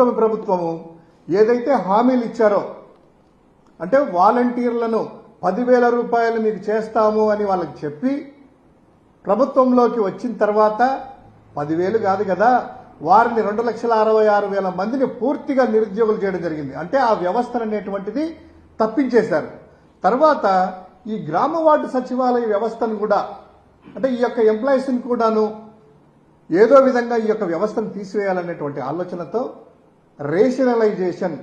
కూటమి ప్రభుత్వము ఏదైతే హామీలు ఇచ్చారో అంటే వాలంటీర్లను పదివేల రూపాయలు మీకు చేస్తాము అని వాళ్ళకి చెప్పి ప్రభుత్వంలోకి వచ్చిన తర్వాత పదివేలు కాదు కదా వారిని రెండు లక్షల అరవై ఆరు వేల మందిని పూర్తిగా నిరుద్యోగులు చేయడం జరిగింది. అంటే ఆ వ్యవస్థ అనేటువంటిది తప్పించేశారు. తర్వాత ఈ గ్రామ వార్డు సచివాలయ వ్యవస్థను కూడా అంటే ఈ యొక్క ఎంప్లాయీస్ని కూడాను ఏదో విధంగా ఈ యొక్క వ్యవస్థను తీసివేయాలనేటువంటి ఆలోచనతో రేషనలైజేషన్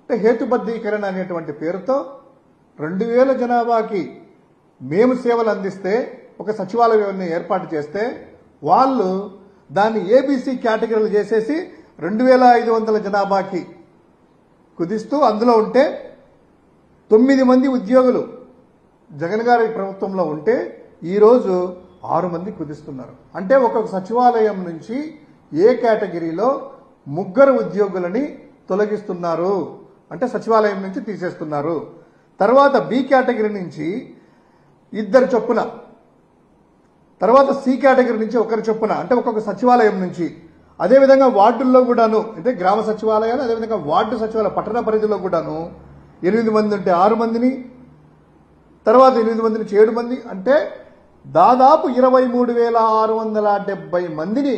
అంటే హేతుబద్ధీకరణ అనేటువంటి పేరుతో రెండు వేల జనాభాకి మేము సేవలు అందిస్తే ఒక సచివాలయాన్ని ఏర్పాటు చేస్తే వాళ్ళు దాన్ని ఏబీసీ కేటగిరీలు చేసేసి రెండు వేల ఐదు వందల జనాభాకి కుదిస్తూ అందులో ఉంటే తొమ్మిది మంది ఉద్యోగులు జగన్ గారి ప్రభుత్వంలో ఉంటే ఈరోజు ఆరు మంది కుదిస్తున్నారు. అంటే ఒక సచివాలయం నుంచి ఏ కేటగిరీలో ముగ్గురు ఉద్యోగులని తొలగిస్తున్నారు. అంటే సచివాలయం నుంచి తీసేస్తున్నారు. తర్వాత బి కేటగిరీ నుంచి ఇద్దరు చొప్పున తర్వాత సి కేటగిరీ నుంచి ఒకరి చొప్పున అంటే ఒక్కొక్క సచివాలయం నుంచి. అదేవిధంగా వార్డుల్లో కూడాను అంటే గ్రామ సచివాలయాలు అదేవిధంగా వార్డు సచివాలయ పట్టణ పరిధిలో కూడాను ఎనిమిది మంది ఉంటే ఆరు మందిని తర్వాత ఎనిమిది మంది నుంచి ఏడు మంది అంటే దాదాపు ఇరవై మూడు వేల ఆరు వందల డెబ్బై మందిని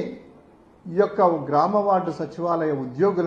ఈ యొక్క గ్రామ వార్డు సచివాలయ ఉద్యోగుల